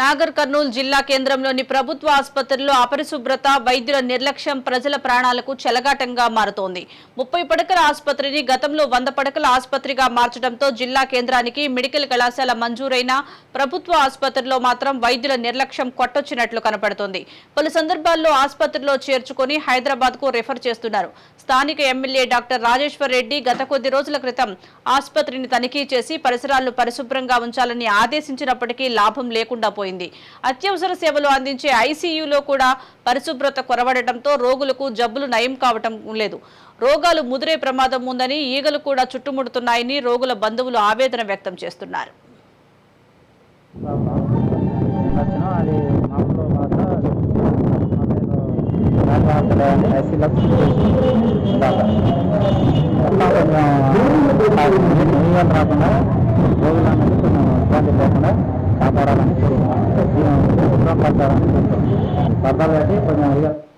నాగర్ కర్నూలు జిల్లా కేంద్రంలోని ప్రభుత్వ ఆసుపత్రిలో అపరిశుభ్రత వైద్యుల నిర్లక్ష్యం ప్రజల ప్రాణాలకు చెలగాటంగా మారుతోంది. ముప్పై పడకల ఆసుపత్రిని గతంలో వంద పడకల ఆసుపత్రిగా మార్చడంతో జిల్లా కేంద్రానికి మెడికల్ కళాశాల మంజూరైన ప్రభుత్వ ఆసుపత్రిలో మాత్రం వైద్యుల నిర్లక్ష్యం కొట్టొచ్చినట్లు కనపడుతోంది. పలు సందర్భాల్లో ఆసుపత్రిలో చేర్చుకొని హైదరాబాద్కు రెఫర్ చేస్తున్నారు. స్థానిక ఎమ్మెల్యే డాక్టర్ రాజేశ్వర్ రెడ్డి గత కొద్ది రోజుల క్రితం ఆసుపత్రిని తనిఖీ చేసి పరిసరాలను పరిశుభ్రంగా ఉంచాలని ఆదేశించినప్పటికీ లాభం లేకుండా పోయింది. అత్యవసర సేవలు అందించే ఐసీయూలో కూడా పరిశుభ్రత కొరవడటంతో రోగులకు జబ్బులు నయం కావటం లేదు. రోగాలు ముదిరే ప్రమాదం ఉందని ఈగలు కూడా చుట్టుముడుతున్నాయని రోగుల బంధువులు ఆవేదన వ్యక్తం చేస్తున్నారు. రాకుండా sabar orang itu. Jadi, orang itu, Sabar punya penyayang.